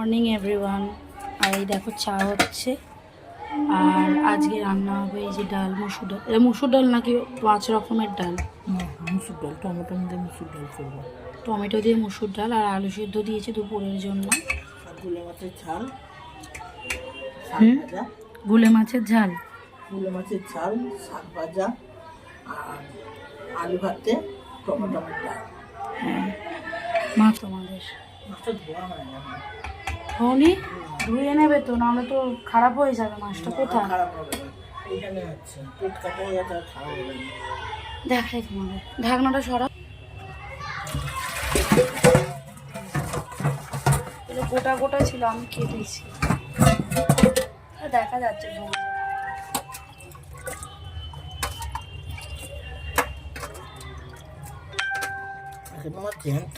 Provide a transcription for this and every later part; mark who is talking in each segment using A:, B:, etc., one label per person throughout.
A: Morning everyone. আর এই দেখো চা হচ্ছে। আর আজকে রান্না হবে এই যে ডাল মুসুর ডাল। এটা মুসুর ডাল নাকি পাঁচ রকমের ডাল?
B: মুসুর ডাল টমেটো দিয়ে মুসুর ডাল করব।
A: টমেটো দিয়ে মুসুর ডাল আর আলু সেদ্ধ দিয়েছি দুপুরের জন্য।
B: আর গুলে মাছের ঝাল।
A: হুম? গুলে মাছের ঝাল?
B: গুলে মাছের ঝাল শাক ভাজা আর আলু ভাতে টমেটো ডাল
A: হ্যাঁ মা তোমাদের।
B: মাছটা ধোয়া হয় না।
A: ধনি ধুয়ে নেবে তো নাহলে তো খারাপ হয়ে যাবে মাছটা কোথায়?
B: খারাপ হবে না আছে পেট কাটা হয়ে যাচ্ছে খারাপ হবে
A: দেখাই তোমাদের ঢাকনাটা সরা এটা গোটা গোটা ছিল আমি কেটেছি দেখা যাচ্ছে
B: আমার জ্যান্ত।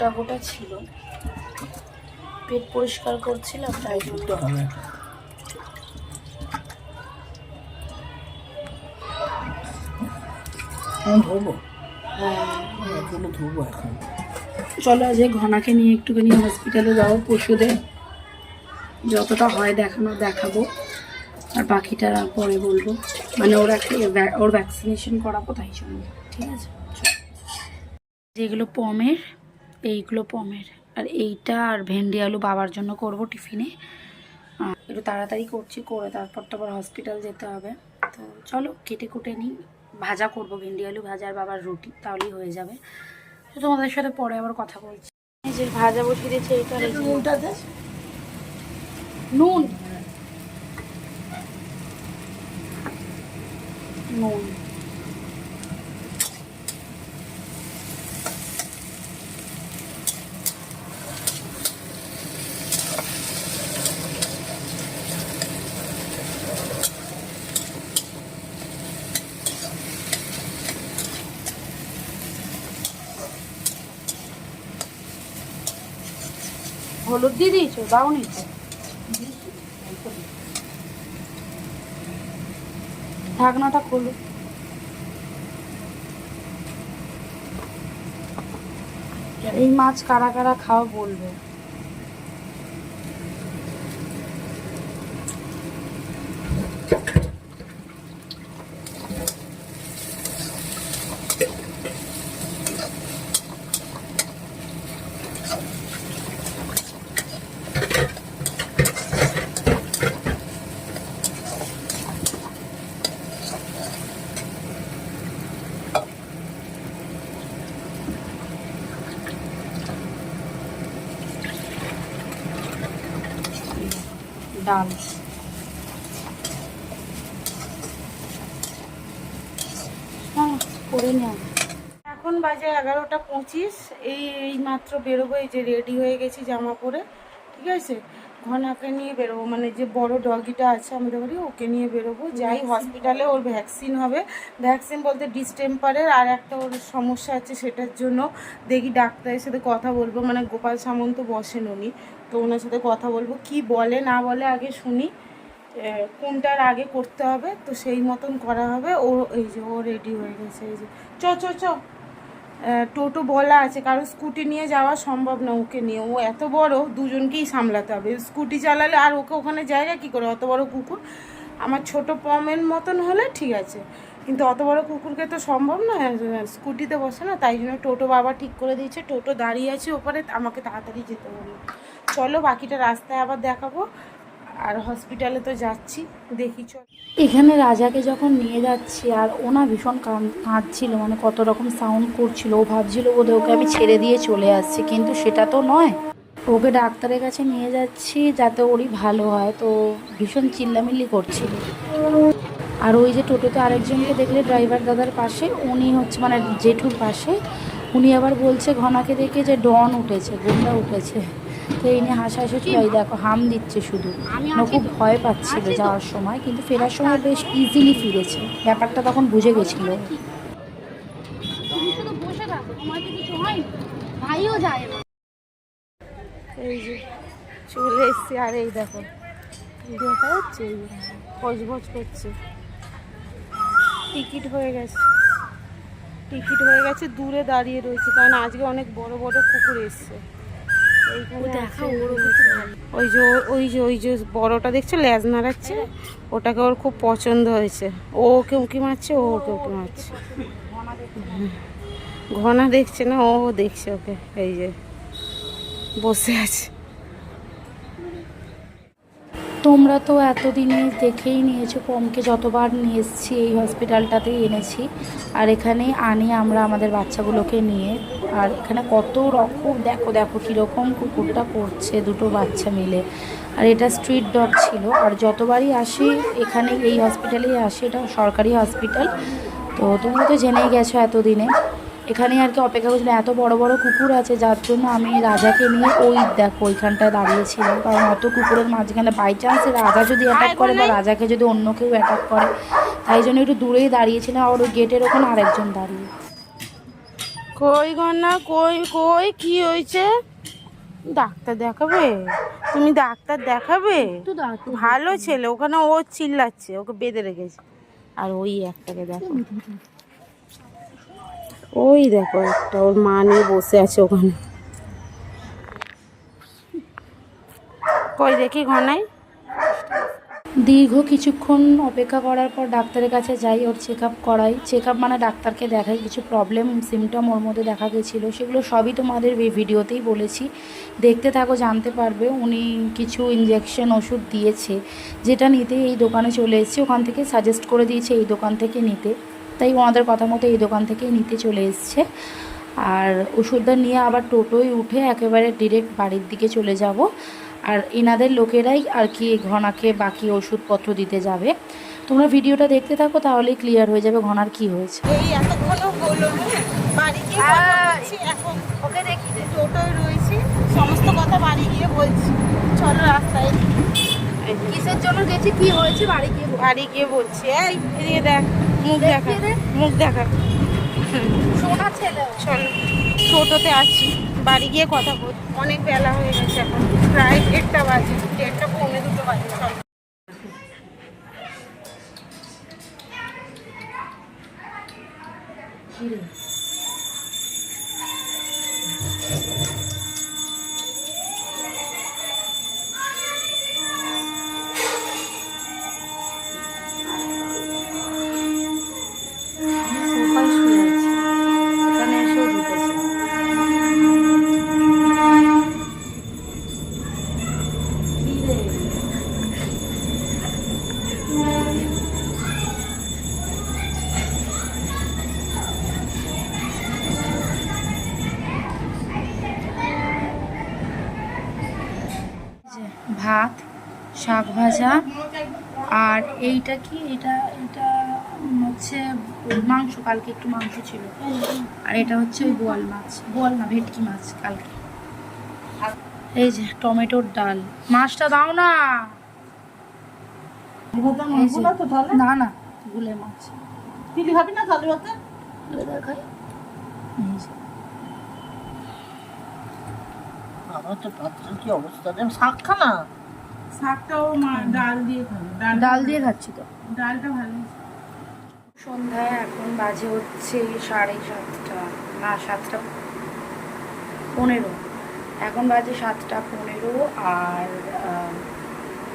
A: গোটা গোটা ছিল। পেট পরিষ্কার করছিলাম তাই
B: দুটো হবে। ধোবো।
A: হ্যাঁ।
B: এগুলো ধোবো এখন।
A: চলো আজ ঘনাকে নিয়ে একটুখানি হসপিটালে যাব পশুদের যতটা হয় দেখানো দেখাবো। আর বাকিটা পরে বলব। মানে ওর একটা ওর ভ্যাকসিনেশন করাবো তাই জন্য। ঠিক আছে। যেগুলো পমের এইগুলো পমের আর এইটা আর ভেন্ডি আলু বাবার জন্য করব টিফিনে। একটু তাড়াতাড়ি করছি করে তারপর তো আবার হসপিটাল যেতে হবে। তো চলো কেটে কুটে নিই। ভাজা করব ভেন্ডি আলু ভাজা আর বাবার রুটি তাহলেই হয়ে যাবে। তো তোমাদের সাথে পরে আবার কথা বলছি। এই যে ভাজা বসিয়ে দিয়েছে এইটা নুন? নুন। হলুদ দিয়ে দিয়েছ? দাওনি ঢাকনাটা খোলো। এই মাছ কারা কারা খাওয়া বলবে। ডাল করে এখন বাজে এগারোটা পঁচিশ এই এই মাত্র বেরোবো এই যে রেডি হয়ে গেছি জামা পরে ঠিক আছে? ঘনাকে নিয়ে বেরোবো মানে যে বড় ডগিটা আছে আমাদের বাড়ি ওকে নিয়ে বেরোবো। যাই হসপিটালে ওর ভ্যাকসিন হবে। ভ্যাকসিন বলতে ডিস্টেম্পারের আর একটা ওর সমস্যা আছে সেটার জন্য দেখি ডাক্তারের সাথে কথা বলব। মানে গোপাল সামন্ত বসেন উনি। তো ওনার সাথে কথা বলব। কি বলে, না বলে আগে শুনি। কোনটার আগে করতে হবে, তো সেই মতন করা হবে। ও, এই যে ও রেডি হয়ে গেছে, এই যে। চ চ চ। টোটো বলা আছে, কারণ স্কুটি নিয়ে যাওয়া সম্ভব না ওকে নিয়ে। ও এত বড়, দুজনকেই সামলাতে হবে। স্কুটি চালালে আর ওকে ওখানে জায়গা কি করে? অত বড় কুকুর? আমার ছোট পমের মতন হলে ঠিক আছে। কিন্তু অত বড় কুকুরকে তো সম্ভব না স্কুটিতে বসে না। তাই জন্য টোটো বাবা ঠিক করে দিয়েছে। টোটো দাঁড়িয়ে আছে ওপরে, আমাকে তাড়াতাড়ি যেতে বলল চলো বাকিটা রাস্তায় আবার দেখাবো। আর হসপিটালে তো যাচ্ছি, দেখি চল। এখানে রাজাকে যখন নিয়ে যাচ্ছি, আর ওনা ভীষণ কাঁদছিল মানে কত রকম সাউন্ড করছিল। ও ভাবছিল বোধহয় ওকে আমি ছেড়ে দিয়ে চলে আসছি, কিন্তু সেটা তো নয়। ওকে ডাক্তারের কাছে নিয়ে যাচ্ছি, যাতে ওরই ভালো হয়। তো ভীষণ চিল্লামিল্লি করছিল। আর ওই যে টোটোতে আরেকজনকে দেখলে ড্রাইভার দাদার পাশে, উনি হচ্ছে মানে জেঠুর পাশে। উনি আবার বলছে, ঘনাকে দেখে যে, ডন উঠেছে গুন্ডা উঠেছে। তো এই নিয়ে হাসাহাসি দেখো, হাম দিচ্ছে শুধু। ও খুব ভয় পাচ্ছিল যাওয়ার সময়, কিন্তু ফেরার সময় বেশ ইজিলি ফিরেছে। ব্যাপারটা তখন বুঝে গেছিল। এই যে, চলে এসছি। আর এই দেখো দেখা যাচ্ছে করছে। টিকিট হয়ে গেছে।
C: টিকিট হয়ে গেছে, দূরে দাঁড়িয়ে রয়েছে। কারণ আজকে অনেক বড় বড় কুকুর এসছে এইখানে
A: দেখা
C: আছে,
A: ওর
C: ওই যে- ওই যে ওই যে বড়টা দেখছ লেজ নাড়াচ্ছে? ওটাকে ওর খুব পছন্দ হয়েছে। ও ওকে উঁকি মারছে, ও ওকে উঁকি মারছে। ঘনা দেখছে না, ও দেখছে ওকে, এই যে বসে আছে।
A: তোমরা তো এতদিনে দেখেই নিয়েছো পমকে যতবার নিয়ে এসেছি, এই হসপিটালটাতেই এনেছি। আর এখানে আনি আমরা আমাদের বাচ্চাগুলোকে নিয়ে। আর এখানে কত রকম, দেখো দেখো কীরকম কুকুরটা করছে দুটো বাচ্চা মিলে। আর এটা স্ট্রিট ডগ ছিল। আর যতবারই আসি, এখানে এই হসপিটালেই আসি, এটা সরকারি হসপিটাল। তো তোমরা তো জেনেই গেছো এতদিনে। এখানে আর কি অপেক্ষা করছিলাম। এত বড় বড় কুকুর আছে যার জন্য আমি রাজাকে নিয়ে ওই দেখো ওইখানটায় দাঁড়িয়েছিলাম। কারণ অত কুকুরের মাঝখানে বাই চান্স রাজা যদি অ্যাটাক করে বা রাজাকে যদি অন্য কেউ অ্যাটাক করে তাই জন্য একটু দূরেই দাঁড়িয়েছিলাম আর ওই গেটের ওখানে আরেকজন দাঁড়িয়ে।
C: কই ঘনা কই কই কি হয়েছে? ডাক্তার দেখাবে? তুমি ডাক্তার দেখাবে। ভালো ছেলে ওখানে ও চিল্লাচ্ছে ওকে বেঁধে রেখেছে। আর ওই একটাকে দেখো। ওই দেখো একটা, ওর মা নিয়ে বসে আছে ওখানে। কই দেখি ঘনাই।
A: দীর্ঘ কিছুক্ষণ অপেক্ষা করার পর ডাক্তারের কাছে যাই, ওর চেক আপ করাই। চেক আপ মানে ডাক্তারকে দেখাই, কিছু প্রবলেম সিমটম ওর মধ্যে দেখা গেছিল। সেগুলো সবই তোমাদের ভিডিওতেই বলেছি। দেখতে থাকো, জানতে পারবে উনি কিছু ইঞ্জেকশন ওষুধ দিয়েছে, যেটা নিতে এই দোকানে চলে এসেছি। ওখান থেকে সাজেস্ট করে দিয়েছে এই দোকান থেকে নিতে। তাই ওনাদের কথা মতো এই দোকান থেকেই নিতে চলে এসছে। আর ওষুধটা নিয়ে আবার টোটোয় উঠে একেবারে ডিরেক্ট বাড়ির দিকে চলে যাব। আর এনাদের লোকেরাই আর কি ঘনাকে বাকি ওষুধপত্র দিতে যাবে। তোমরা ভিডিওটা দেখতে থাকো তাহলেই ক্লিয়ার হয়ে যাবে ঘনার কি হয়েছে।
C: এই এতক্ষণও হলো হ্যাঁ বাড়ি গিয়ে বলছি এখন
A: ওকে দেখি
C: টোটোয় রয়েছি। সমস্ত কথা বাড়ি গিয়ে বলছি। চলো রাস্তায়। এই
A: কিসের জন্য গেছি কি হয়েছে বাড়ি গিয়ে
C: বাড়ি গিয়ে বলছি এই এদিকে দেখ। মুখ দেখা। মুখ দেখা।
A: সোনা ছেলে
C: চলো টোটোতে আছি। বাড়ি গিয়ে কথা বল। অনেক বেলা হয়ে গেছে এখন। প্রায় দেড়টা বাজে। দেড়টা পৌনে দুটো বাজে। চলো। সোফায়
A: ভাজা। আর এইটা কি? এটা এটা হচ্ছে মাংস কালকে একটু মাংস ছিল। আর এটা হচ্ছে ওই বোয়াল মাছ। বোয়াল না ভেটকি মাছ কালকে। এই যে টমেটোর ডাল। মাছটা দাও না।
B: না?
A: না না গুলে মাছ।
B: চিলি খাবি না তাহলে ওতে আমার তো পাত্রের কি অবস্থা? শাক খানা
C: শাকটাও মা ডাল দিয়ে খাব। ডাল
A: দিয়ে খাচ্ছি তো।
C: ডালটা ভালো।
A: সন্ধ্যায় এখন বাজে হচ্ছে সাড়ে সাতটা না সাতটা পনেরো। এখন বাজে সাতটা পনেরো আর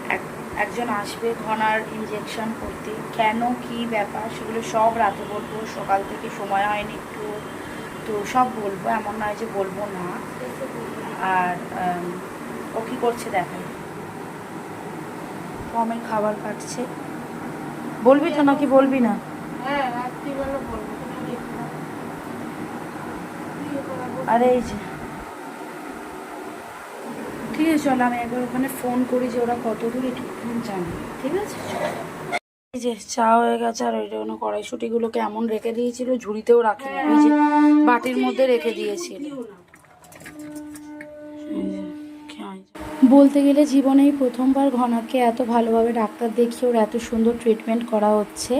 A: এক- একজন আসবে ঘনার ইঞ্জেকশন করতে। কেন কি ব্যাপার সেগুলো সব রাতে বলব। সকাল থেকে সময় হয়নি একটু। তো সব বলব এমন নয় যে বলব না। আর ও কী করছে দেখেন। কমের খাবার কাটছে বলবি তো নাকি বলবি না?
C: হ্যাঁ।
A: আরে এই যে। ঠিক আছে চলো আমি একবার ওখানে ফোন করি যে ওরা কত দূর জানি ঠিক আছে? এই যে চা হয়ে গেছে আর ওইটা কোনো কড়াইশুটিগুলোকে এমন রেখে দিয়েছিল ঝুড়িতেও রাখিনি ওই বাটির মধ্যে রেখে দিয়েছিল। বলতে গেলে জীবনেই প্রথমবার ঘনাকে এত ভালোভাবে ডাক্তার দেখিয়ে ওর এত সুন্দর ট্রিটমেন্ট করা হচ্ছে।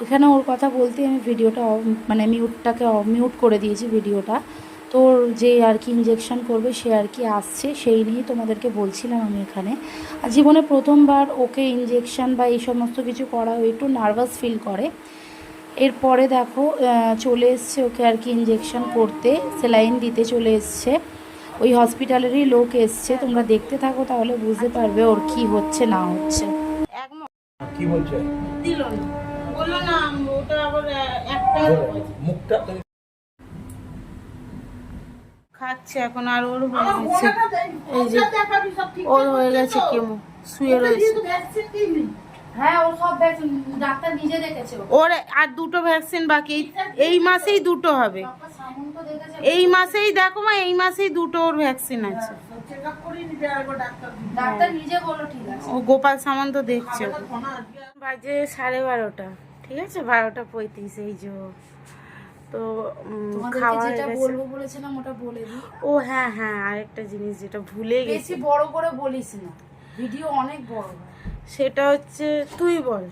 A: ওখানে ওর কথা বলতে আমি ভিডিওটা মানে মিউটটাকে মিউট করে দিয়েছি ভিডিওটা তোর যে আর কি ইঞ্জেকশন করবে সে আর কি আসছে, সেই নিয়েই তোমাদেরকে বলছিলাম আমি এখানে। আর জীবনে প্রথমবার ওকে ইঞ্জেকশন বা এই সমস্ত কিছু করা একটু নার্ভাস ফিল করে। এরপরে দেখো চলে এসছে ওকে আর কি ইঞ্জেকশন করতে সেলাইন দিতে চলে এসছে। ওই হসপিটালেরই লোক এসছে তোমরা দেখতে থাকো তাহলে বুঝতে পারবে ওর কি হচ্ছে না হচ্ছে।
D: কি বলছে?
C: দিল না। বলল না ওটা আবার একটা
D: মুখটা
C: খাচ্ছে এখন আর ওর হয়ে গেছে। এই যে ওর হয়ে গেছে কেমো শুয়ে রয়েছে।
A: হ্যাঁ ও সব ডাক্তার নিজে দেখেছে
C: ওর আর দুটো ভ্যাকসিন বাকি। এই মাসেই দুটো হবে। এই মাসেই দেখো মা এই মাসেই দুটো ওর ভ্যাকসিন আছে।
A: ঠিক আছে।
C: ও গোপাল সামন্ত দেখছে। বাজে সাড়ে বারোটা ঠিক আছে? বারোটা পঁয়ত্রিশ এই যে তো খাওয়া হয়ে
A: যেটা
C: গেছে।
A: বলব বলেছিলাম ওটা বলে
C: ও হ্যাঁ হ্যাঁ আরেকটা জিনিস যেটা ভুলে গেছি।
A: বেশি বড় করে বলিস না। ভিডিও অনেক বড়।
C: সেটা হচ্ছে তুই বল।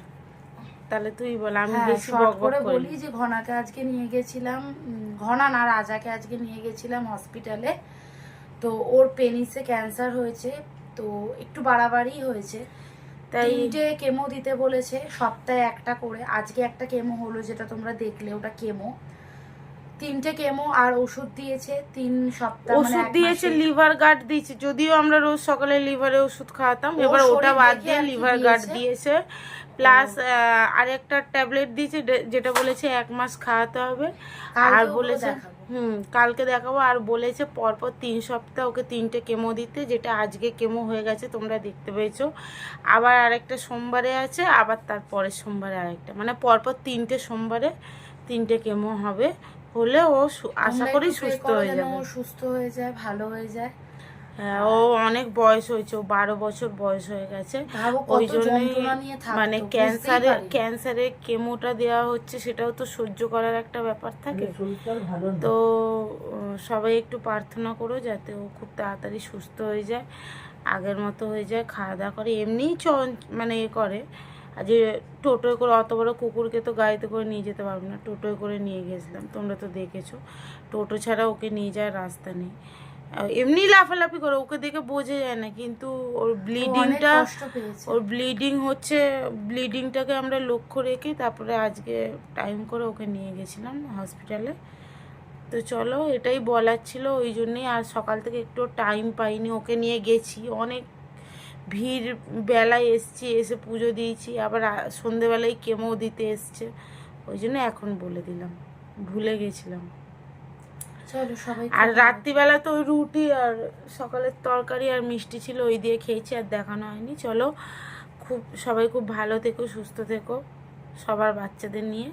C: তাহলে তুই বল আমি
A: হ্যাঁ
C: বেশি বক
A: করে বলি যে ঘনাকে আজকে নিয়ে গেছিলাম ঘনা না রাজাকে আজকে নিয়ে গেছিলাম হসপিটালে তো ওর পেনিসে ক্যান্সার হয়েছে তো একটু বাড়াবাড়ি হয়েছে।
C: তাই
A: যে কেমো দিতে বলেছে সপ্তাহে একটা করে। আজকে একটা কেমো হলো যেটা তোমরা দেখলে ওটা কেমো তিনটে কেমো আর ওষুধ দিয়েছে তিন সপ্তাহ মানে
C: ওষুধ দিয়েছে লিভার গার্ড দিয়েছে। যদিও আমরা রোজ সকালে লিভারে ওষুধ খাওয়াতাম এবার ওটা বাদ দিয়ে লিভার গার্ড
A: দিয়েছে।
C: দিয়েছে প্লাস আরেকটা ট্যাবলেট দিয়েছে যেটা বলেছে এক মাস খাওয়াতে হবে। আর বলেছে হুম কালকে দেখাবো। আর বলেছে পরপর তিন সপ্তাহ ওকে তিনটে কেমো দিতে যেটা আজকে কেমো হয়ে গেছে তোমরা দেখতে পেয়েছ। আবার আরেকটা সোমবারে আছে আবার তার পরের সোমবারে আরেকটা। মানে পরপর তিনটে সোমবারে তিনটে কেমো হবে। হলে ও আশা করি সুস্থ হয়ে যাবে।
A: ও সুস্থ হয়ে যায় ভালো হয়ে যায়।
C: হ্যাঁ ও অনেক বয়স হয়েছে ও বারো বছর বয়স হয়ে গেছে। ওই জন্যই মানে ক্যান্সারে ক্যান্সারে কেমোটা দেওয়া হচ্ছে সেটাও তো সহ্য করার একটা ব্যাপার থাকে।
B: ভালো
C: তো সবাই একটু প্রার্থনা করো যাতে ও খুব তাড়াতাড়ি সুস্থ হয়ে যায় আগের মতো হয়ে যায় খাওয়া দাওয়া করে এমনিই চ মানে এ করে। যে টোটোয় করে অত বড় কুকুরকে তো গাড়িতে করে নিয়ে যেতে পারব না টোটোয় করে নিয়ে গেছিলাম তোমরা তো দেখেছ। টোটো ছাড়া ওকে নিয়ে যাওয়ার রাস্তা নেই। এমনি লাফালাফি করে ওকে দেখে বোঝা যায় না কিন্তু ওর ব্লিডিংটা ওর ব্লিডিং হচ্ছে ব্লিডিংটাকে আমরা লক্ষ্য রেখে তারপরে আজকে টাইম করে ওকে নিয়ে গেছিলাম হসপিটালে তো চলো এটাই বলার ছিল ওই জন্যই আর সকাল থেকে একটু টাইম পাইনি ওকে নিয়ে গেছি। অনেক ভিড় বেলায় এসছি এসে পুজো দিয়েছি আবার সন্ধেবেলায় কেমো দিতে এসছে। ওই জন্য এখন বলে দিলাম ভুলে গেছিলাম।
A: চলো সবাই
C: আর রাত্রিবেলা তো রুটি আর সকালের তরকারি আর মিষ্টি ছিল ওই দিয়ে খেয়েছি আর দেখানো হয়নি। চলো খুব সবাই খুব ভালো থেকো সুস্থ থেকো সবার বাচ্চাদের নিয়ে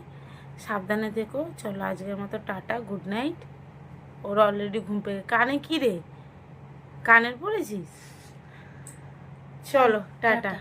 C: সাবধানে থেকো। চলো আজকের মতো টাটা গুড নাইট। ওর অলরেডি ঘুম পেয়ে কানে কি রে? কানের পড়েছিস? চলো টাটা।